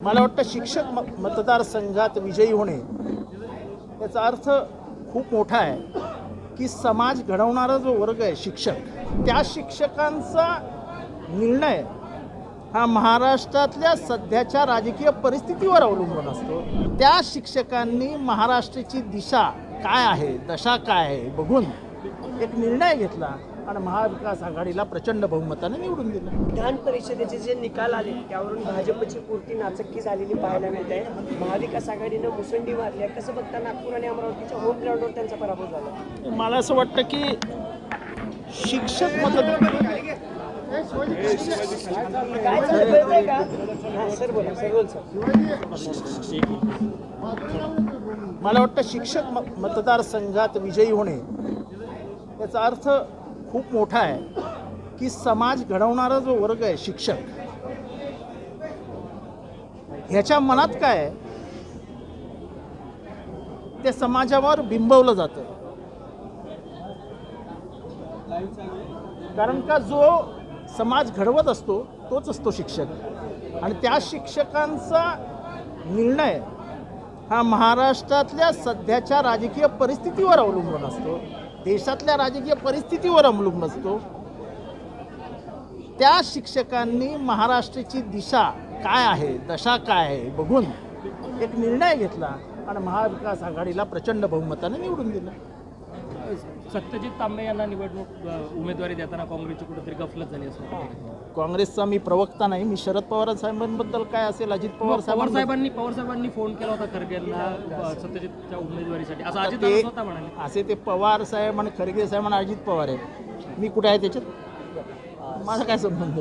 मला वाटतं शिक्षक म मतदारसंघात विजयी होणे याचा अर्थ खूप मोठा आहे की समाज घडवणारा जो वर्ग आहे शिक्षक त्या शिक्षकांचा निर्णय हा महाराष्ट्रातल्या सध्याच्या राजकीय परिस्थितीवर अवलंबून असतो. त्या शिक्षकांनी महाराष्ट्राची दिशा काय आहे दशा काय आहे बघून एक निर्णय घेतला. आणि महाविकास आघाडीला प्रचंड बहुमताने निवडून दिलं. विधान परिषदेचे जे निकाल आले त्यावरून भाजपची पूर्ती नाचक्की झालेली पाहायला मिळत महाविकास आघाडीनं मुसंडी मारली आहे. कसं बघता नागपूर आणि अमरावतीच्या होम ग्राउंडवर त्यांचा पराभव झाला? मला असं वाटतं की शिक्षक मतदार मला वाटतं शिक्षक मतदारसंघात विजयी होणे याचा अर्थ खूप मोठा आहे की समाज घडवणारा जो वर्ग आहे शिक्षक ह्याच्या मनात काय ते समाजावर बिंबवलं जातं. कारण का जो समाज घडवत असतो तोच असतो शिक्षक. आणि त्या शिक्षकांचा निर्णय हा महाराष्ट्रातल्या सध्याच्या राजकीय परिस्थितीवर अवलंबून असतो. देशातल्या राजकीय परिस्थितीवर अवलंबून असतो. त्या शिक्षकांनी महाराष्ट्राची दिशा काय आहे दशा काय आहे बघून एक निर्णय घेतला आणि महाविकास आघाडीला प्रचंड बहुमताने निवडून दिलं. सत्यजित तांबे यांना निवडणूक उमेदवारी देताना काँग्रेसची कुठेतरी गफलत झाली असं. काँग्रेसचा मी प्रवक्ता नाही. मी शरद पवार साहेबांबद्दल काय असेल अजित पवार पवार साहेबांनी पवार साहेबांनी फोन केला होता खरगेंना अ, सत्यजितच्या उमेदवारीसाठी. असं अजित स्वतः म्हणाले. असे ते पवार साहेब आणि खरगे साहेब आणि अजित पवार आहेत. मी कुठे आहे त्याच्यात? माझा काय संबंध